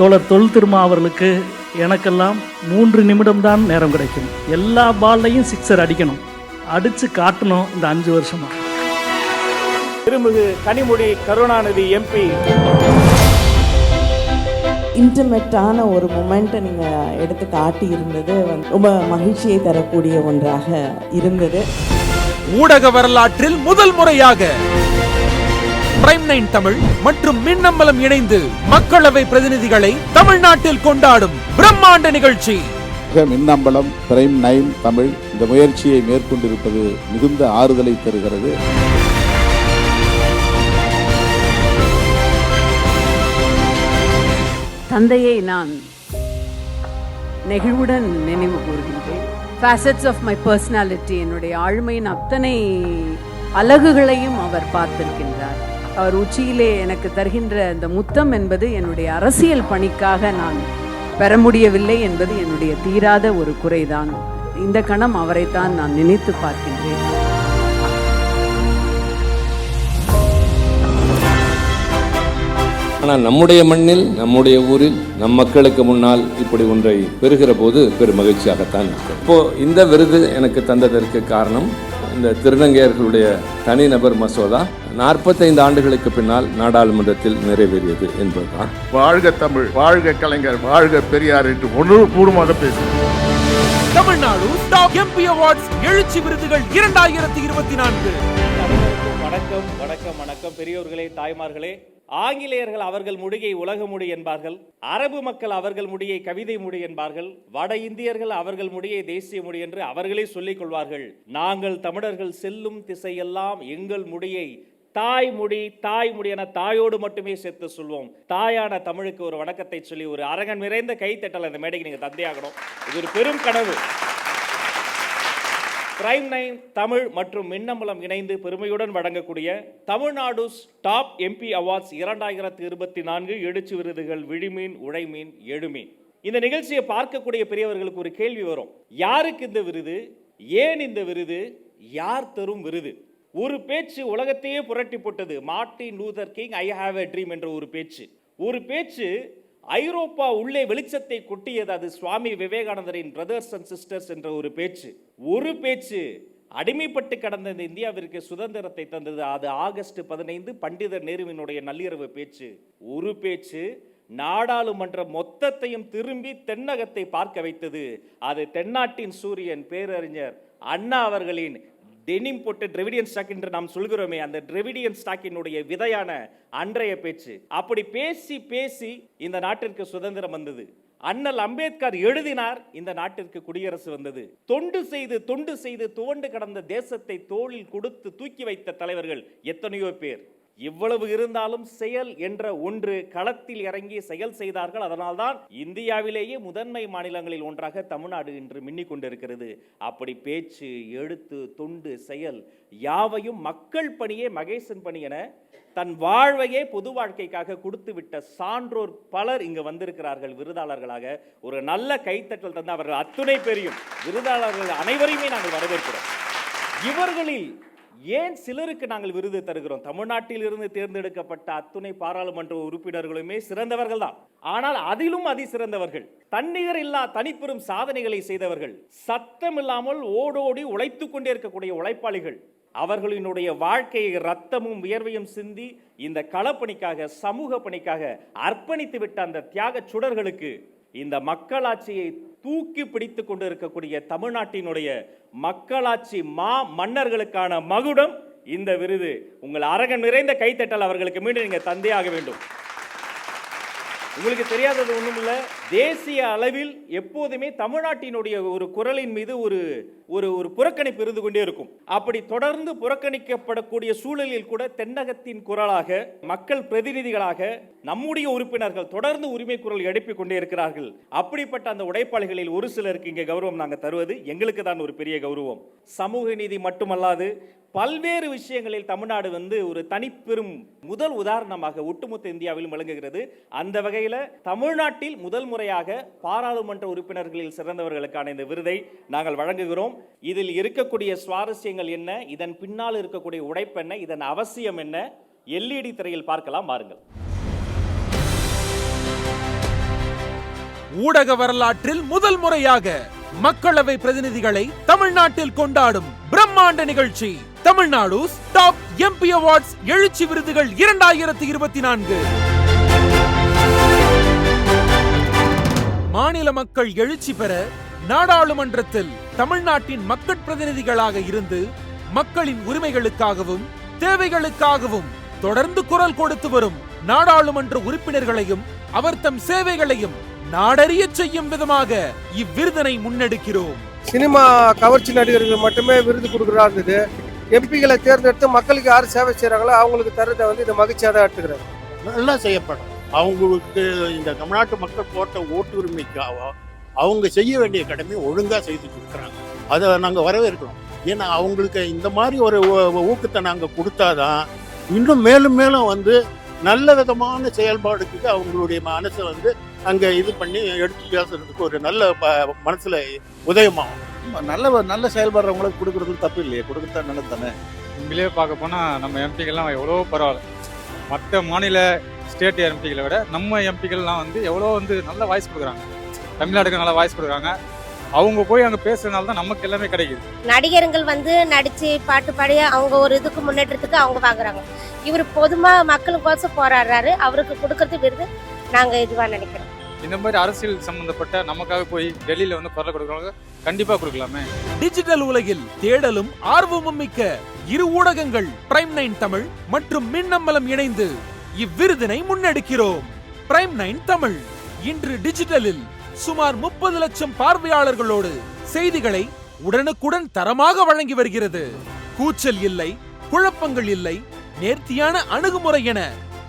தோழர் தொல் திருமா அவர்களுக்கு எனக்கெல்லாம் மூன்று நிமிடம்தான் நேரம் கிடைக்கும். எல்லா பால்லையும் சிக்ஸர் அடிக்கணும். அடித்து காட்டணும் இந்த அஞ்சு வருஷமாக திருமிகு கனிமொழி கருணாநிதி எம்பி இன்டிமேட்டான ஒரு மொமெண்ட்டை நீங்கள் எடுத்து காட்டி இருந்தது வந்து ரொம்ப மகிழ்ச்சியை தரக்கூடிய ஒன்றாக இருந்தது. ஊடக வரலாற்றில் முதல் முறையாக பிரைம் நைன் தமிழ் மற்றும் மின்னம்பலம் இணைந்து மக்களவை பிரதிநிதிகளை தமிழ்நாட்டில் கொண்டாடும் பிரம்மாண்ட நிகழ்ச்சி. மின்னம்பலம் பிரைம் நைன் தமிழ் இந்த முயற்சியை மேற்கொண்டிருப்பது மிகுந்த ஆறுதலை தருகிறது. தந்தையை நான் நெகிழ்வுடன் நினைவு கூறுகின்றேன். ஃபேசட்ஸ் ஆஃப் மை பர்சனாலிட்டி என்னுடைய ஆழ்மையின் அத்தனை அழகுகளையும் அவர் பார்த்திருக்கின்றார். அவர் உச்சியிலே எனக்கு தருகின்ற அந்த முத்தம் என்பது என்னுடைய அரசியல் பணிக்காக நான் பெற முடியவில்லை என்பது என்னுடைய தீராத ஒரு குறைதான். இந்த கணம் அவரைத்தான் நான் நினைத்து பார்க்கின்றேன். ஆனால் நம்முடைய மண்ணில் நம்முடைய ஊரில் நம் மக்களுக்கு முன்னால் இப்படி ஒன்றை பெறுகிற போது பெரும் மகிழ்ச்சியாகத்தான் இருக்கும் இப்போ இந்த விருது எனக்கு தந்ததற்கு காரணம் இந்த திருநங்கையர்களுடைய தனிநபர் மசோதா நாற்பத்தைந்து ஆண்டுகளுக்கு பின்னால் நாடாளுமன்றத்தில் நிறைவேறியது என்பதுதான். வாழ்க தமிழ் வாழ்க கலைஞர் வாழ்க பெரியார் என்று உணர்வுபூர்வமாக பேசுகிறேன். தமிழ்நாடு டாப் எம்பி அவார்ட்ஸ் எழுச்சி விருதுகள் இரண்டாயிரத்தி இருபத்தி நான்கு. வணக்கம் வணக்கம் வணக்கம். பெரியோர்களே தாய்மார்களே ஆங்கிலேயர்கள் அவர்கள் முடியை உலக முடி என்பார்கள் அரபு மக்கள் அவர்கள் முடியை கவிதை முடி என்பார்கள் வட இந்தியர்கள் அவர்கள் முடியை தேசிய முடி என்று அவர்களே சொல்லிக் கொள்வார்கள். நாங்கள் தமிழர்கள் செல்லும் திசையெல்லாம் எங்கள் முடியை தாய் முடி தாய் முடி என தாயோடு மட்டுமே சேர்த்து சொல்வோம். தாயான தமிழுக்கு ஒரு வணக்கத்தை சொல்லி ஒரு அரங்கன் நிறைந்த கைத்தட்டல் அந்த மேடைக்கு நீங்க தந்தையாகணும். இது ஒரு பெரும் கனவு. பிரைம் நைன் தமிழ் மற்றும் மின்னம்பலம் இணைந்து பெருமையுடன் வழங்கக்கூடிய தமிழ்நாடு டாப் எம்பி அவார்ட்ஸ் இரண்டாயிரத்தி இருபத்தி நான்கு எழுச்சி விருதுகள் விழிமீன் உழைமீன் எழுமீன். இந்த நிகழ்ச்சியை பார்க்கக்கூடிய பெரியவர்களுக்கு ஒரு கேள்வி வரும். யாருக்கு இந்த விருது? ஏன் இந்த விருது? யார் தரும் விருது? ஒரு பேச்சு உலகத்தையே புரட்டி போட்டது Martin Luther King I have a dream என்ற ஒரு பேச்சு. ஒரு பேச்சு ஐரோப்பா உள்ளே வெளிச்சத்தை கொட்டியது அது சுவாமி விவேகானந்தரின் பிரதர்ஸ் அண்ட் சிஸ்டர்ஸ் என்ற ஒரு பேச்சு. ஒரு பேச்சு. அடிமைப்பட்டு கடந்த இந்த இந்தியாவிற்கு சுதந்திரத்தை தந்தது. அது ஆகஸ்ட் பதினைந்து பண்டிதர் நேருவினுடைய நள்ளிரவு பேச்சு. ஒரு பேச்சு. நாடாளுமன்ற மொத்தத்தையும் திரும்பி தென்னகத்தை பார்க்க வைத்தது. அது தென்னாட்டின் சூரியன் பேரறிஞர் அண்ணா அவர்களின் டெனிம் போட்டு டிரெவிடியன் ஸ்டாக் என்று நாம் சொல்கிறோமே அந்த டிரெவிடியன் ஸ்டாக்கினுடைய விதையான அன்றைய பேச்சு. அப்படி பேசி பேசி இந்த நாட்டிற்கு சுதந்திரம் வந்தது. அண்ணல் அம்பேத்கர் எழுதினார் இந்த நாட்டிற்கு குடியரசு வந்தது. தொண்டு செய்து தொண்டு செய்து துவண்டு கடந்த தேசத்தை தோளில் கொடுத்து தூக்கி வைத்த தலைவர்கள் எத்தனையோ பேர். இவ்வளவு இருந்தாலும் செயல் என்ற ஒன்று களத்தில் இறங்கி செயல் செய்தார்கள். அதனால்தான் இந்தியாவிலேயே முதன்மை மாநிலங்களில் ஒன்றாக தமிழ்நாடு இன்று மின்னிக் கொண்டிருக்கிறது. அப்படி பேச்சு எழுத்து தொண்டு செயல் யாவையும் மக்கள் பணியே மகேசன் பணி என தன் வாழ்வையே பொது வாழ்க்கைக்காக கொடுத்துவிட்ட சான்றோர் பலர் இங்கு வந்திருக்கிறார்கள் விருதாளர்களாக. ஒரு நல்ல கைத்தட்டல் தந்து அவர்கள் அத்துணை பெரியும் விருதாளர்கள் அனைவரையுமே நாங்கள் வரவேற்கிறோம். இவர்களில் ஏன் சிலருக்கு நாங்கள் விருது தருகிறோம்? தமிழ்நாட்டில் இருந்து தேர்ந்தெடுக்கப்பட்ட அத்துணை பாராளுமன்ற உறுப்பினர்களுமே சிறந்தவர்கள் தான். ஆனால் அதிலும் அதி சிறந்தவர்கள் தன்னிகர் இல்லா தனிப்பெரும் சாதனைகளை செய்தவர்கள். சத்தம் இல்லாமல் ஓடோடி உழைத்து கொண்டே இருக்கக்கூடிய உழைப்பாளிகள். அவர்களினுடைய வாழ்க்கையை ரத்தமும் வியர்வையும் சிந்தி இந்த களப்பணிக்காக சமூக பணிக்காக அர்ப்பணித்து விட்ட அந்த தியாக சுடர்களுக்கு இந்த மக்களாட்சியை தூக்கி பிடித்து கொண்டு இருக்கக்கூடிய தமிழ்நாட்டினுடைய மக்களாட்சி மா மன்னர்களுக்கான மகுடம் இந்த விருது. உங்கள் அரகம் நிறைந்த கைத்தட்டல் அவர்களுக்கு மீண்டும் நீங்கள் தந்தையாக வேண்டும். உங்களுக்கு தெரியாதது ஒன்றும் இல்லை தேசிய அளவில் எப்போதுமே தமிழ்நாட்டினுடைய ஒரு குரலின் மீது ஒரு ஒரு ஒரு புறக்கணிப்பு இருந்து கொண்டே இருக்கும். அப்படி தொடர்ந்து புறக்கணிக்கப்படக்கூடிய சூழலில் கூட தென்னகத்தின் குரலாக மக்கள் பிரதிநிதிகளாக நம்முடைய உறுப்பினர்கள் தொடர்ந்து உரிமை குரல் எழுப்பிக் கொண்டே இருக்கிறார்கள். அப்படிப்பட்ட அந்த உடைப்பாளிகளில் ஒரு சிலருக்கு இங்கே கௌரவம் நாங்கள் தருவது எங்களுக்கு தான் ஒரு பெரிய கௌரவம். சமூக நீதி மட்டுமல்லாது பல்வேறு விஷயங்களில் தமிழ்நாடு வந்து ஒரு தனிப்பெரும் முதல் உதாரணமாக ஒட்டுமொத்த இந்தியாவிலும் விளங்குகிறது. அந்த வகையில் தமிழ்நாட்டில் முதல் முறையாக பாராளுமன்ற உறுப்பினர்களில் சிறந்தவர்களுக்கான இந்த விருதை நாங்கள் வழங்குகிறோம். இதில் இருக்கக்கூடிய சுவாரஸ்யங்கள் என்ன? இதன் பின்னால் இருக்கக்கூடிய உடைப்பென்ன என்ன? இதன் அவசியம் என்ன? எல்இடி திரையில் பார்க்கலாம். பாருங்கள் ஊடக வரலாற்றில் முதல் முறையாக மக்களவை பிரதிநிதிகளை தமிழ்நாட்டில் கொண்டாடும் பிரம்மாண்ட நிகழ்ச்சி. தமிழ்நாடு டாப் எம்பி அவார்ட்ஸ் எழுச்சி விருதுகள் இரண்டாயிரத்தி இருபத்தி நான்கு. மாநில மக்கள் எழுச்சி பெற நாடாளுமன்றத்தில் தமிழ்நாட்டின் மக்கள் பிரதிநிதிகளாக இருந்து மக்களின் உரிமைகளுக்காகவும் தேவைகளுக்காகவும் தொடர்ந்து குரல் கொடுத்து வரும் நாடாளுமன்ற உறுப்பினர்களையும் அவர் தம் சேவைகளையும் நாடறிய செய்யும் விதமாக இவ்விருதனை முன்னெடுக்கிறோம். சினிமா கவர்ச்சி நடிகர்கள் மட்டுமே விருது கொடுக்கிறார் எம்பிகளை தேர்ந்தெடுத்து மக்களுக்கு யார் சேவை செய்கிறாங்களோ அவங்களுக்கு தரதை வந்து இந்த மகிழ்ச்சியாக தான் எடுத்துக்கிறாங்க நல்லா செய்யப்படும். அவங்களுக்கு இந்த தமிழ்நாட்டு மக்கள் போட்ட ஓட்டு உரிமைக்காக அவங்க செய்ய வேண்டிய கடமையை ஒழுங்காக செய்து கொடுக்குறாங்க. அதை நாங்கள் வரவேற்கிறோம். ஏன்னா அவங்களுக்கு இந்த மாதிரி ஒரு ஊக்கத்தை நாங்கள் கொடுத்தாதான் இன்னும் மேலும் மேலும் வந்து நல்ல விதமான செயல்பாடுக்கு அவங்களுடைய மனசை வந்து அங்கே இது பண்ணி எடுத்து பேசுறதுக்கு ஒரு நல்ல ப- உதயமாகும். நல்ல நல்ல செயல்படுறவங்களுக்கு கொடுக்கறது தப்பு இல்லையே. கொடுக்கறது நல்லது தானே? உண்மையிலேயே பார்க்க போனால் நம்ம எம்பிகள்லாம் எவ்வளோ பரவாயில்ல. மற்ற மாநில ஸ்டேட் எம்பிகளை விட நம்ம எம்பிகள்லாம் வந்து எவ்வளோ வந்து நல்ல வாய்ஸ் கொடுக்குறாங்க. தமிழ்நாட்டுக்கு நல்ல வாய்ஸ் கொடுக்குறாங்க. அவங்க போய் அங்கே பேசுறதுனால தான் நமக்கு எல்லாமே கிடைக்குது. நடிகர்கள் வந்து நடிச்சு பாட்டு பாடி அவங்க ஒரு இதுக்கு முன்னேற்றத்துக்கு அவங்க வாங்குறாங்க. இவர் பொதுமா மக்களுக்கோசம் போராடுறாரு. அவருக்கு கொடுக்கறது விருது. நாங்க இதுவா நினைக்கிறோம். இந்த மாதிரி அரசியல் சம்மந்தப்பட்ட நமக்காக போய் டெல்லியில் வந்து குரல் கொடுக்கறவங்க கண்டிப்பாக கொடுக்கலாமே. டிஜிட்டல் உலகில் தேடலும் ஆர்வமும் மிக்க இரு ஊடகங்கள் பிரைம் நைன் தமிழ் மற்றும் மின்னம்பலம் இணைந்து இவ்விருதினை முன்னெடுக்கிறோம். பிரைம் நைன் தமிழ் இன்று டிஜிட்டலில் சுமார் முப்பது லட்சம் பார்வையாளர்களோடு செய்திகளை உடனுக்குடன் தரமாக வழங்கி வருகிறது. கூச்சல் இல்லை குழப்பங்கள் இல்லை நேர்த்தியான அணுகுமுறை என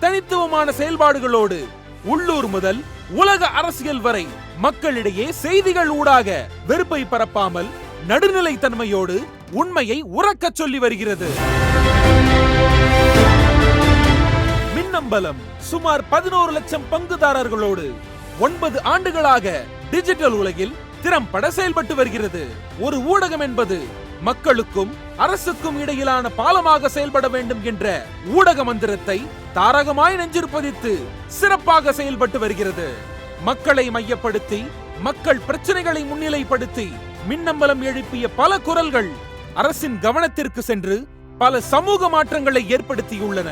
தனித்துவமான செயல்பாடுகளோடு உள்ளூர் முதல் உலக அரசியல் வரை மக்களிடையே செய்திகள் ஊடாக வெறுப்பை பரப்பாமல் நடுநிலை தன்மையோடு உண்மையை உறக்கச் சொல்லி வருகிறது. மின்னம்பலம் சுமார் பதினோரு லட்சம் பங்குதாரர்களோடு ஒன்பது ஆண்டுகளாக டிஜிட்டல் உலகில் திறம்பட செயல்பட்டு வருகிறது. ஒரு ஊடகம் என்பது மக்களுக்கும் அரசுக்கும் இடையிலான பாலமாக செயல்பட வேண்டும் என்ற ஊடக மந்திரத்தை தாரகமாய் நெஞ்சில் பதித்து சிறப்பாக செயல்பட்டு வருகிறது. மக்களை மையப்படுத்தி மக்கள் பிரச்சனைகளை முன்னிலைப்படுத்தி மின்னம்பலம் எழுப்பிய பல குரல்கள் அரசின் கவனத்திற்கு சென்று பல சமூக மாற்றங்களை ஏற்படுத்தியுள்ளன.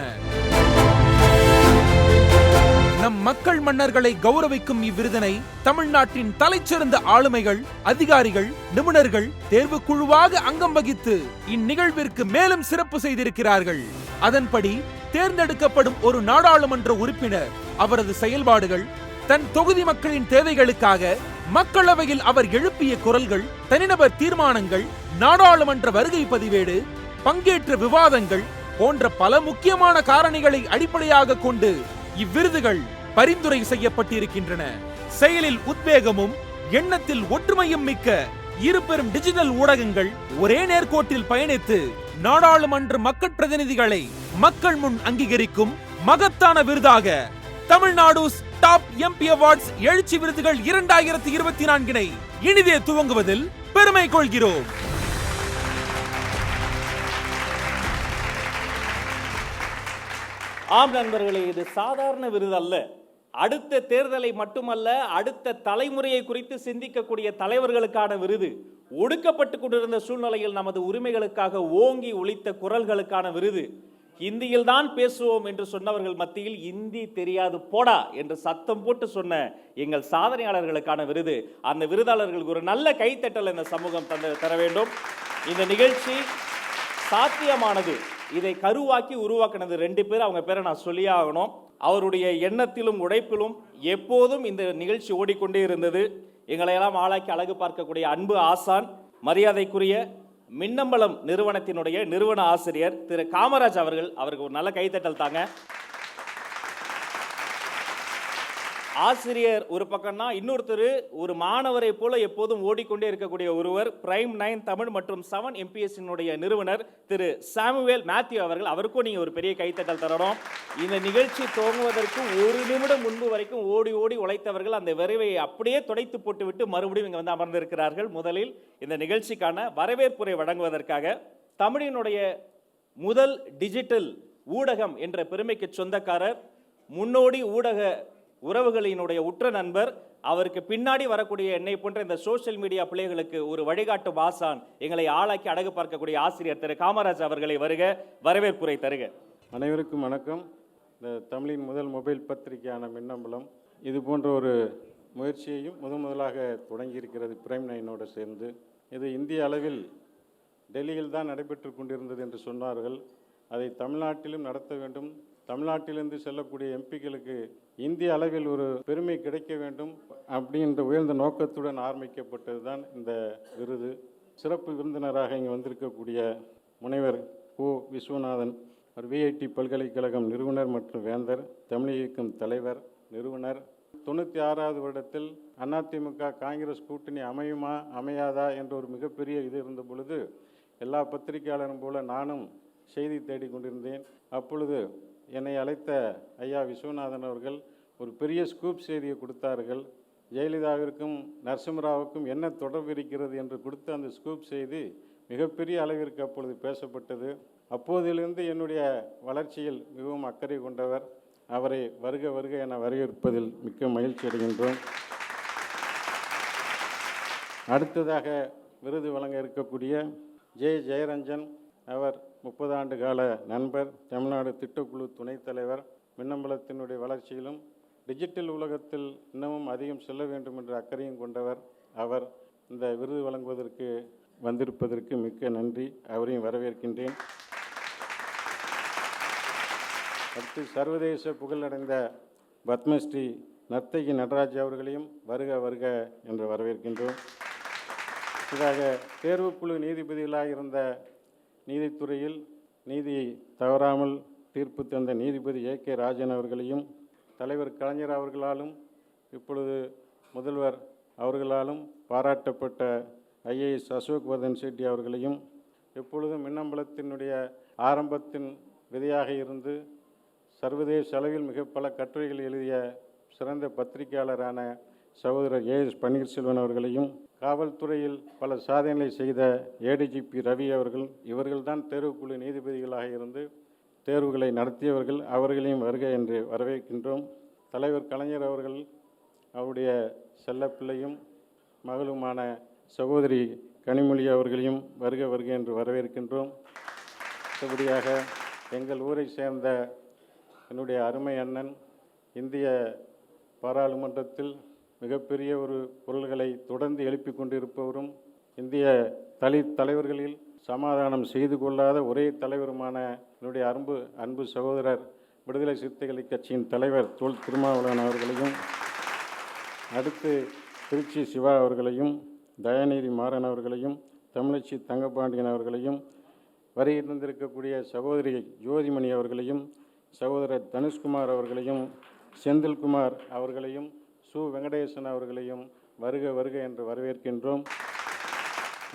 நம் மக்கள் மன்னர்களை கௌரவிக்கும் இவ்விருதினை தமிழ்நாட்டின் தலைச்சிறந்த ஆளுமைகள் அதிகாரிகள் நிபுணர்கள் தேர்வு குழுவாக அங்கம் வகித்து இந்நிகழ்விற்கு மேலும் சிறப்பு செய்திருக்கிறார்கள். அதன்படி தேர்ந்தெடுக்கப்படும் ஒரு நாடாளுமன்ற உறுப்பினர் அவரது செயல்பாடுகள் தன் தொகுதி மக்களின் தேவைகளுக்காக மக்களவையில் அவர் எழுப்பிய குரல்கள் தனிநபர் தீர்மானங்கள் நாடாளுமன்ற வருகை பதிவேடு பங்கேற்ற விவாதங்கள் போன்ற பல முக்கியமான காரணிகளை அடிப்படையாக கொண்டு இவ்விருதுகள் பரிந்துரை செய்யப்பட்டிருக்கின்றன. செயலில் உத்வேகமும் எண்ணத்தில் ஒற்றுமையும் மிக்க இரு பெரும் டிஜிட்டல் ஊடகங்கள் ஒரே நேர்கோட்டில் பயணித்து நாடாளுமன்ற மக்கள் பிரதிநிதிகளை மக்கள் முன் அங்கீகரிக்கும் மகத்தான விருதாக தமிழ்நாடு டாப் எம்பி அவார்ட்ஸ் எழுச்சி விருதுகள் இரண்டாயிரத்தி இருபத்தி நான்கினை இனிதே துவங்குவதில் பெருமை கொள்கிறோம். ஆம் நண்பர்களே இது சாதாரண விருது அல்ல. அடுத்த தேர்தலை மட்டுமல்ல அடுத்த தலைமுறையை குறித்து சிந்திக்கக்கூடிய தலைவர்களுக்கான விருது ஒடுக்கப்பட்டு கொண்டிருந்த சூழ்நிலையில் நமது உரிமைகளுக்காக ஓங்கி ஒழித்த குரல்களுக்கான விருது. ஹிந்தியில் தான் பேசுவோம் என்று சொன்னவர்கள் மத்தியில் இந்தி தெரியாது போடா என்று சத்தம் போட்டு சொன்ன எங்கள் சாதனையாளர்களுக்கான விருது. அந்த விருதாளர்களுக்கு ஒரு நல்ல கைத்தட்டல் இந்த சமூகம் தந்த தர வேண்டும். இந்த நிகழ்ச்சி சாத்தியமானது. இதை கருவாக்கி உருவாக்கினது ரெண்டு பேர். அவங்க பேரை நான் சொல்லியே ஆகணும். அவருடைய எண்ணத்திலும் உழைப்பிலும் எப்போதும் இந்த நிகழ்ச்சி ஓடிக்கொண்டே இருந்தது. எங்களையெல்லாம் ஆளாக்கி அழகு பார்க்கக்கூடிய அன்பு ஆசான் மரியாதைக்குரிய மின்னம்பலம் நிறுவனத்தினுடைய நிறுவன ஆசிரியர் திரு காமராஜ் அவர்கள் அவருக்கு ஒரு நல்ல கைத்தட்டல் தாங்க. ஆசிரியர் ஒரு பக்கம்னா இன்னொருத்தர் ஒரு மாணவரை போல எப்போதும் ஓடிக்கொண்டே இருக்கக்கூடிய ஒருவர் பிரைம் நைன் தமிழ் மற்றும் செவன் எம்பிஎஸ்சினுடைய நிறுவனர் திரு சாமுவேல் மேத்யூ அவர்கள். அவருக்கும் நீங்கள் ஒரு பெரிய கைத்தட்டல் தரணும். இந்த நிகழ்ச்சி துவங்குவதற்கு ஒரு நிமிடம் முன்பு வரைக்கும் ஓடி ஓடி உழைத்தவர்கள் அந்த விரைவை அப்படியே துடைத்து போட்டுவிட்டு மறுபடியும் இங்கே வந்து அமர்ந்திருக்கிறார்கள். முதலில் இந்த நிகழ்ச்சிக்கான வரவேற்புரை வழங்குவதற்காக தமிழினுடைய முதல் டிஜிட்டல் ஊடகம் என்ற பெருமைக்கு சொந்தக்காரர் முன்னோடி ஊடக உறவுகளினுடைய உற்ற நண்பர் அவருக்கு பின்னாடி வரக்கூடிய என்னை போன்ற இந்த சோஷியல் மீடியா பிள்ளைகளுக்கு ஒரு வழிகாட்டு வாசான் எங்களை ஆளாக்கி அடகு பார்க்கக்கூடிய ஆசிரியர் திரு காமராஜ் அவர்களை வருக வரவேற்புரை தருக. அனைவருக்கும் வணக்கம். இந்த தமிழின் முதல் மொபைல் பத்திரிகையான மின்னம்பலம் இது போன்ற ஒரு முயற்சியையும் முதன் முதலாக தொடங்கியிருக்கிறது பிரைம் நைனோடு சேர்ந்து. இது இந்திய அளவில் டெல்லியில் தான் நடைபெற்று கொண்டிருந்தது என்று சொன்னார்கள். அதை தமிழ்நாட்டிலும் நடத்த வேண்டும். தமிழ்நாட்டிலிருந்து செல்லக்கூடிய எம்பிக்களுக்கு இந்திய அளவில் ஒரு பெருமை கிடைக்க வேண்டும் அப்படின்ற உயர்ந்த நோக்கத்துடன் ஆரம்பிக்கப்பட்டது தான் இந்த விருது. சிறப்பு விருந்தினராக இங்கே வந்திருக்கக்கூடிய முனைவர் கு. விஸ்வநாதன் அவர் விஐடி பல்கலைக்கழகம் நிறுவனர் மற்றும் வேந்தர் தமிழ் இயக்கம் தலைவர் நிறுவனர். தொண்ணூற்றி ஆறாவது வருடத்தில் அதிமுக காங்கிரஸ் கூட்டணி அமையுமா அமையாதா என்ற ஒரு மிகப்பெரிய இது இருந்த பொழுது எல்லா பத்திரிகையாளரும் போல நானும் செய்தி தேடிக் கொண்டிருந்தேன். அப்பொழுது என்னை அழைத்த ஐயா விஸ்வநாதன் அவர்கள் ஒரு பெரிய ஸ்கூப் செய்தியை கொடுத்தார்கள். ஜெயலலிதாவிற்கும் நரசிம்மராவுக்கும் என்ன தொடர்பு இருக்கிறது என்று கொடுத்த அந்த ஸ்கூப் செய்தி மிகப்பெரிய அளவிற்கு அப்பொழுது பேசப்பட்டது. அப்போதிலிருந்து என்னுடைய வளர்ச்சியில் மிகவும் அக்கறை கொண்டவர். அவரை வருக வருக என வரவேற்பதில் மிக்க மகிழ்ச்சி அடைகின்றோம். அடுத்ததாக விருது வழங்க இருக்கக்கூடிய ஜே. ஜெயரஞ்சன் அவர் முப்பது ஆண்டு கால நண்பர் தமிழ்நாடு திட்டக்குழு துணைத் தலைவர். மின்னம்பலத்தினுடைய வளர்ச்சியிலும் டிஜிட்டல் உலகத்தில் இன்னமும் அதிகம் செல்ல வேண்டும் என்ற அக்கறையும் கொண்டவர் அவர். இந்த விருது வழங்குவதற்கு வந்திருப்பதற்கு மிக்க நன்றி. அவரையும் வரவேற்கின்றேன். அடுத்து சர்வதேச புகழடைந்த பத்மஸ்ரீ நர்த்தகி நடராஜ் அவர்களையும் வருக வருக என்று வரவேற்கின்றோம். இதாக தேர்வுக்குழு நீதிபதிகளாக இருந்த நீதித்துறையில் நீதி தவறாமல் தீர்ப்பு தந்த நீதிபதி ஏ கே ராஜன் அவர்களையும் தலைவர் கலைஞர் அவர்களாலும் இப்பொழுது முதல்வர் அவர்களாலும் பாராட்டப்பட்ட ஐஏஎஸ் அசோக் வர்தன் செட்டி அவர்களையும் எப்பொழுதும் மின்னம்பலத்தினுடைய ஆரம்பத்தின் விதையாக இருந்து சர்வதேச அளவில் மிக பல கட்டுரைகள் எழுதிய சிறந்த பத்திரிகையாளரான சகோதரர் ஏஎஸ் பன்னீர்செல்வன் அவர்களையும் காவல்துறையில் பல சாதனைகளை செய்த ஏடிஜிபி ரவி அவர்கள் இவர்கள்தான் தேர்வுக்குழு நீதிபதிகளாக இருந்து தேர்வுகளை நடத்தியவர்கள் அவர்களையும் வருக என்று வரவேற்கின்றோம். தலைவர் கலைஞர் அவர்கள் அவருடைய செல்லப்பிள்ளையும் மகளுமான சகோதரி கனிமொழி அவர்களையும் வருக வருக என்று வரவேற்கின்றோம். மற்றபடியாக எங்கள் ஊரை சேர்ந்த என்னுடைய அருமை அண்ணன் இந்திய பாராளுமன்றத்தில் மிகப்பெரிய ஒரு குரல்களை தொடர்ந்து எழுப்பி கொண்டிருப்பவரும் இந்திய தலி தலைவர்களில் சமாதானம் செய்து கொள்ளாத ஒரே தலைவருமான என்னுடைய அன்பு அன்பு சகோதரர் விடுதலை சிறுத்தைகள் கட்சியின் தலைவர் தொல் திருமாவளவன் அவர்களையும் அடுத்து திருச்சி சிவா அவர்களையும் தயாநிதி மாறன் அவர்களையும் தமிழச்சி தங்கபாண்டியன் அவர்களையும் வருகை இருந்திருக்கக்கூடிய சகோதரி ஜோதிமணி அவர்களையும் சகோதரர் தனுஷ்குமார் அவர்களையும் செந்தில்குமார் அவர்களையும் சு. வெங்கடேசன் அவர்களையும் வருக வருக என்று வரவேற்கின்றோம்.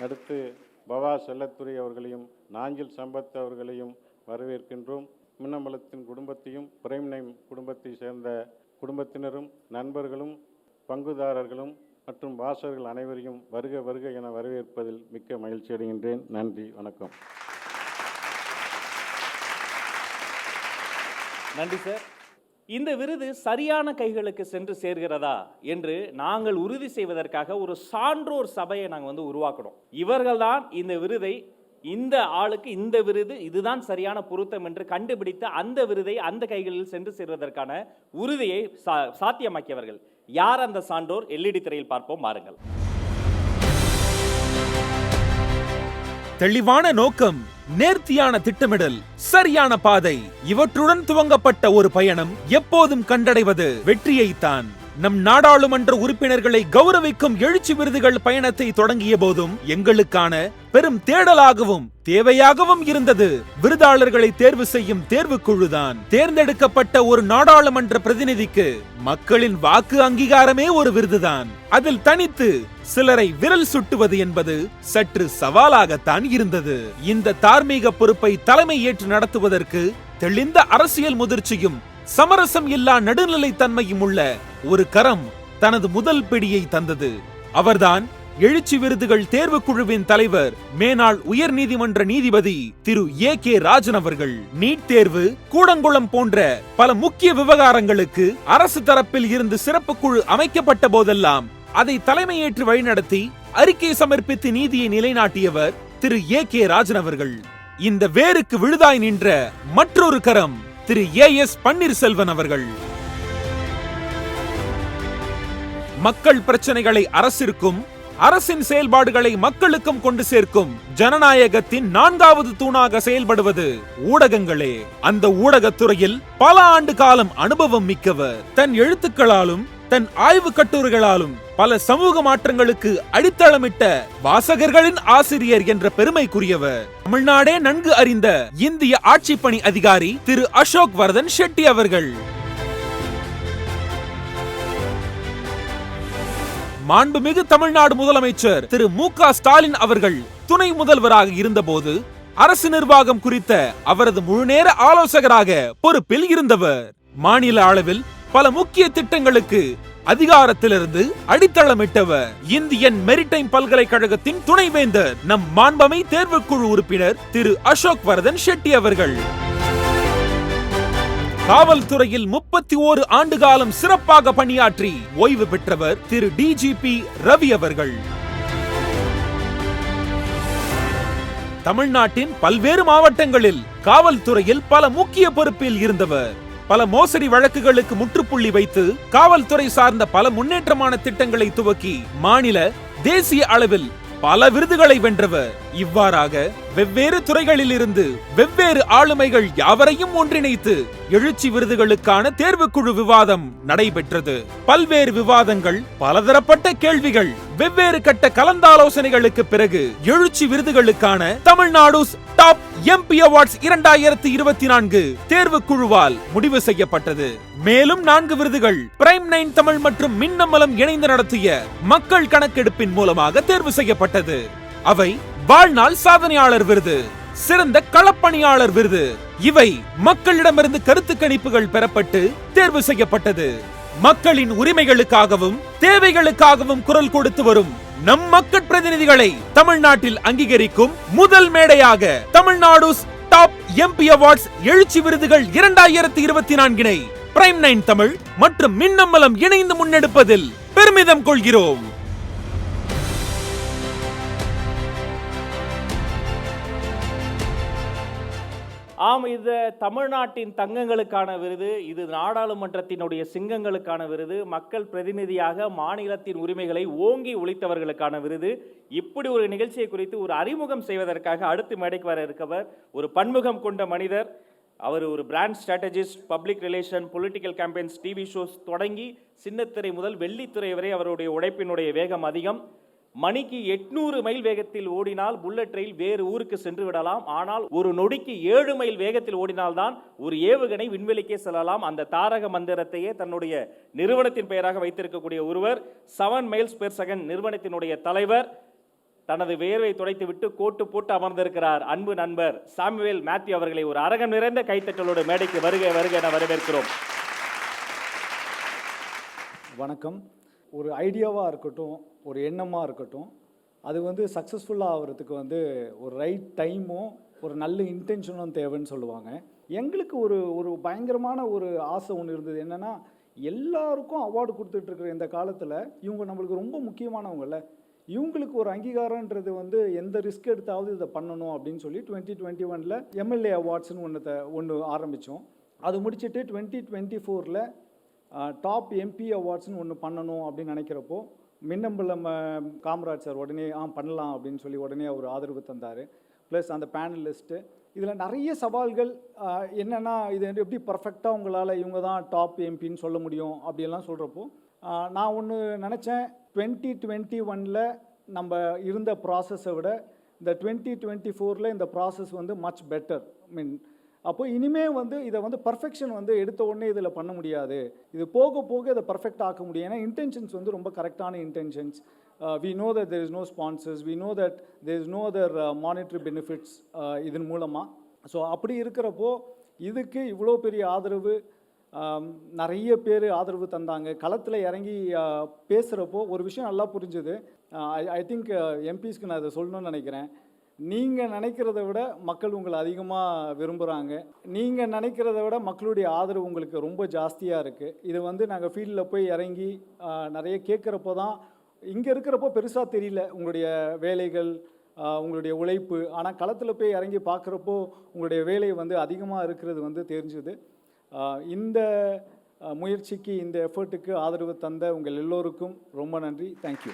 அடுத்து பவா செல்லத்துறை அவர்களையும் நாஞ்சில் சம்பத் அவர்களையும் வரவேற்கின்றோம். மின்னம்பலத்தின் குடும்பத்தையும் பிரைம் நைம் குடும்பத்தை சேர்ந்த குடும்பத்தினரும் நண்பர்களும் பங்குதாரர்களும் மற்றும் வாசகர்கள் அனைவரையும் வருக வருக என வரவேற்பதில் மிக்க மகிழ்ச்சி அடைகின்றேன். நன்றி வணக்கம். நன்றி சார். இந்த விருது சரியான கைகளுக்கு சென்று சேர்கிறதா என்று நாங்கள் உறுதி செய்வதற்காக ஒரு சான்றோர் சபையை நாங்கள் வந்து உருவாக்கணும் இவர்கள்தான் இந்த விருதை இந்த ஆளுக்கு இந்த விருது இதுதான் சரியான பொருத்தம் என்று கண்டுபிடித்து அந்த விருதை அந்த கைகளில் சென்று சேர்வதற்கான உறுதியை சா- சாத்தியமாக்கியவர்கள். யார் அந்த சான்றோர்? எல்இடி திரையில் பார்ப்போம் மாறுங்கள் தெளிவான நோக்கம். நேர்த்தியான திட்டமிடல் சரியான பாதை இவற்றுடன் துவங்கப்பட்ட ஒரு பயணம் எப்போதும் கண்டடைவது வெற்றியைத்தான். நம் நாடாளுமன்ற உறுப்பினர்களை கௌரவிக்கும் எழுச்சி விருதுகள் பயணத்தை தொடங்கிய போதும் எங்களுக்கான பெரும் தேடலாகவும் தேவையாகவும் இருந்தது. விருதாளர்களை தேர்வு செய்யும் தேர்வுக்குழுதான். தேர்ந்தெடுக்கப்பட்ட ஒரு நாடாளுமன்ற பிரதிநிதிக்கு மக்களின் வாக்கு அங்கீகாரமே ஒரு விருதுதான். அதில் தனித்து சிலரை விரல் சுட்டுவது என்பது சற்று சவாலாகத்தான் இருந்தது. இந்த தார்மீக பொறுப்பை தலைமை ஏற்று நடத்துவதற்கு தெளிந்த அரசியல் முதிர்ச்சியும் சமரசம் இல்லா நடுநிலை தன்மையும் உள்ள ஒரு கரம் தனது முதல் பிடியை தந்தது. அவர்தான் எழுச்சி விருதுகள் தேர்வு குழுவின் தலைவர் மேனாள் உயர்நீதிமன்ற நீதிபதி திரு ஏ கே ராஜன் அவர்கள். நீட் தேர்வு கூடங்குளம் போன்ற பல முக்கிய விவகாரங்களுக்கு அரசு தரப்பில் இருந்து சிறப்பு குழு அமைக்கப்பட்ட போதெல்லாம் அதை தலைமையேற்று வழிநடத்தி அறிக்கை சமர்ப்பித்து நீதியை நிலைநாட்டியவர் திரு ஏ கே ராஜன் அவர்கள். இந்த வேருக்கு விழுதாய் நின்ற மற்றொரு கரம் திரு ஏ எஸ் பன்னீர்செல்வன் அவர்கள். மக்கள் பிரச்சனைகளை அரசிற்கும் அரசின் செயல்பாடுகளை மக்களுக்கும் கொண்டு சேர்க்கும் ஜனநாயகத்தின் நான்காவது தூணாக செயல்படுவது ஊடகங்களே. அந்த ஊடகத்துறையில் பல ஆண்டு காலம் அனுபவம் மிக்கவர். தன் எழுத்துக்களாலும் தன் ஆய்வு கட்டுரைகளாலும் பல சமூக மாற்றங்களுக்கு அடித்தளமிட்ட வாசகர்களின் ஆசிரியர் என்ற பெருமைக்குரியவர். தமிழ்நாடே நன்கு அறிந்த இந்திய ஆட்சி பணி அதிகாரி திரு அசோக் வர்தன் ஷெட்டி அவர்கள். மாண்புமிகு தமிழ்நாடு முதலமைச்சர் திரு மு க ஸ்டாலின் அவர்கள் துணை முதல்வராக இருந்தபோது அரசு நிர்வாகம் குறித்த அவரது முழுநேர ஆலோசகராக பொறுப்பில் இருந்தவர். மாநில அளவில் பல முக்கிய திட்டங்களுக்கு அதிகாரத்திலிருந்து அடித்தளமிட்டவர். இந்தியன் மெரிடைம் பல்கலைக்கழகத்தின் துணைவேந்தர். நம் மாண்பமை தேர்வுக்குழு உறுப்பினர் திரு அசோக் வரதன் ஷெட்டி அவர்கள். காவல்துறையில் முப்பத்தி ஓரு ஆண்டு காலம் சிறப்பாக பணியாற்றி ஓய்வு பெற்றவர் திரு டிஜிபி ரவி அவர்கள். தமிழ்நாட்டின் பல்வேறு மாவட்டங்களில் காவல்துறையில் பல முக்கிய பொறுப்பில் இருந்தவர். பல மோசடி வழக்குகளுக்கு முற்றுப்புள்ளி வைத்து காவல்துறை சார்ந்த பல முன்னேற்றமான திட்டங்களை துவக்கி மாநில தேசிய அளவில் பல விருதுகளை வென்றவர். இவ்வாறாக வெவ்வேறு துறைகளில் இருந்து வெவ்வேறு ஆளுமைகள் யாவரையும் ஒன்றிணைத்து எழுச்சி விருதுகளுக்கான தேர்வுக்குழு விவாதம் நடைபெற்றது. பல்வேறு விவாதங்கள் பலதரப்பட்ட கேள்விகள் வெவ்வேறு கட்ட கலந்தாலோசனைகளுக்கு பிறகு எழுச்சி விருதுகளுக்கான தமிழ்நாடு டாப் எம்பி அவார்ட்ஸ் இரண்டாயிரத்தி இருபத்தி நான்கு தேர்வுக்குழுவால் முடிவு செய்யப்பட்டது. மேலும் நான்கு விருதுகள் பிரைம் நைன் தமிழ் மற்றும் மின்னமலம் இணைந்து நடத்திய மக்கள் கணக்கெடுப்பின் மூலமாக தேர்வு செய்யப்பட்டது. அவை வாழ்நாள் சாதனையாளர் விருது சிறந்த களப்பணியாளர் விருது. இவை மக்களிடமிருந்து கருத்து கணிப்புகள் பெறப்பட்டு தேர்வு செய்யப்பட்டது. மக்களின் உரிமைகளுக்காகவும் தேவைகளுக்காகவும் குரல் கொடுத்து வரும் நம் மக்கள் பிரதிநிதிகளை தமிழ்நாட்டில் அங்கீகரிக்கும் முதல் மேடையாக தமிழ்நாடு டாப் எம்பி அவார்ட்ஸ் எழுச்சி விருதுகள் இரண்டாயிரத்தி இருபத்தி நான்கினை பிரைம் நைன் தமிழ் மற்றும் மின்னம்பலம் இணைந்து முன்னெடுப்பதில் பெருமிதம் கொள்கிறோம். ஆம் இது தமிழ்நாட்டின் தங்கங்களுக்கான விருது இது நாடாளுமன்றத்தினுடைய சிங்கங்களுக்கான விருது மக்கள் பிரதிநிதியாக மாநிலத்தின் உரிமைகளை ஓங்கி ஒழித்தவர்களுக்கான விருது. இப்படி ஒரு நிகழ்ச்சியை குறித்து ஒரு அறிமுகம் செய்வதற்காக அடுத்து மேடைக்கு வர இருக்கவர் ஒரு பன்முகம் கொண்ட மனிதர். அவர் ஒரு brand strategist public relation political campaigns TV shows தொடங்கி சின்னத்திரை முதல் வெள்ளித்துறை வரை அவருடைய உழைப்பினுடைய வேகம் அதிகம். மணிக்கு எட்நூறு மைல் வேகத்தில் ஓடினால் புல்லட் ரயில் வேறு ஊருக்கு சென்று விடலாம். ஆனால் ஒரு நொடிக்கு ஏழு மைல் வேகத்தில் ஓடினால்தான் ஒரு ஏவுகணை விண்வெளிக்கே செல்லலாம். அந்த தாரக மந்திரத்தையே தன்னுடைய நிறுவனத்தின் பெயராக வைத்திருக்கக்கூடிய ஒருவர் செவன் மைல்ஸ் பெர் செகண்ட் நிறுவனத்தினுடைய தலைவர் தனது வேர்வை துடைத்துவிட்டு கோட்டு போட்டு அமர்ந்திருக்கிறார். அன்பு நண்பர் சாமுவேல் மேத்யூ அவர்களை ஒரு அரகம் நிறைந்த கைத்தட்டலோடு மேடைக்கு வருக வருக என வரவேற்கிறோம். வணக்கம். ஒரு ஐடியாவாக இருக்கட்டும் ஒரு எண்ணமாக இருக்கட்டும். அது வந்து சக்ஸஸ்ஃபுல்லாக ஆகிறதுக்கு வந்து ஒரு ரைட் டைமும் ஒரு நல்ல இன்டென்ஷனும் தேவைன்னு சொல்லுவாங்க. எங்களுக்கு ஒரு ஒரு பயங்கரமான ஒரு ஆசை ஒன்று இருந்தது. என்னென்னா எல்லாருக்கும் அவார்டு கொடுத்துட்ருக்குற இந்த காலத்தில் இவங்க நம்மளுக்கு ரொம்ப முக்கியமானவங்கள இவங்களுக்கு ஒரு அங்கீகாரன்றது வந்து எந்த ரிஸ்க் எடுத்தாவது இதை பண்ணணும் அப்படின்னு சொல்லி டுவெண்ட்டி டுவெண்ட்டி ஒனில் எம்எல்ஏ அவார்ட்ஸ்னு ஒன்று ஒன்று ஆரம்பித்தோம் அது முடிச்சுட்டு டுவெண்ட்டி டுவெண்ட்டி ஃபோரில் டாப் எம்பி அவார்ட்ஸ்னு ஒன்று பண்ணணும் அப்படின்னு நினைக்கிறப்போ மின்னம்பலம் நம்ம காமராஜ் சார் உடனே ஆ பண்ணலாம் அப்படின்னு சொல்லி உடனே அவர் ஆதரவு தந்தார். ப்ளஸ் அந்த பேனலிஸ்ட்டு இதில் நிறைய சவால்கள் என்னென்னா இது எப்படி பர்ஃபெக்டாக உங்களால் இவங்க தான் டாப் எம்பின்னு சொல்ல முடியும் அப்படியெல்லாம் சொல்கிறப்போ நான் ஒன்று நினச்சேன் டுவெண்ட்டி டுவெண்ட்டி ஒனில் நம்ம இருந்த ப்ராசஸை விட இந்த டுவெண்ட்டி டுவெண்ட்டி ஃபோரில் இந்த ப்ராசஸ் வந்து மச் பெட்டர் மீன் அப்போ இனிமே வந்து இதை வந்து பர்ஃபெக்ஷன் வந்து எடுத்த உடனே இதில் பண்ண முடியாது. இது போக போக இதை பர்ஃபெக்ட் ஆக்க முடியும். ஏன்னா இன்டென்ஷன்ஸ் வந்து ரொம்ப கரெக்டான intentions we know that there is no sponsors we know that there is no other monetary benefits இதன் மூலமாக ஸோ அப்படி இருக்கிறப்போ இதுக்கு இவ்வளோ பெரிய ஆதரவு um, நிறைய பேர் ஆதரவு தந்தாங்க. களத்தில் இறங்கி uh, பேசுகிறப்போ ஒரு விஷயம் நல்லா புரிஞ்சுது. ஐ ஐ திங்க் எம்பிஸ்க்கு நான் இதை சொல்லணும்னு நினைக்கிறேன். நீங்கள் நினைக்கிறத விட மக்கள் உங்களை அதிகமாக விரும்புகிறாங்க நீங்கள் நினைக்கிறத விட மக்களுடைய ஆதரவு உங்களுக்கு ரொம்ப ஜாஸ்தியாக இருக்குது இது வந்து நாங்கள் ஃபீல்டில் போய் இறங்கி நிறைய கேட்குறப்போ தான் இங்கே இருக்கிறப்போ பெருசாக தெரியல உங்களுடைய வேலைகள் உங்களுடைய உழைப்பு. ஆனால் களத்தில் போய் இறங்கி பார்க்குறப்போ உங்களுடைய வேலை வந்து அதிகமாக இருக்கிறது வந்து தெரிஞ்சுது. இந்த முயற்சிக்கு இந்த எஃபர்ட்டுக்கு ஆதரவு தந்த உங்கள் எல்லோருக்கும் ரொம்ப நன்றி. தேங்க்யூ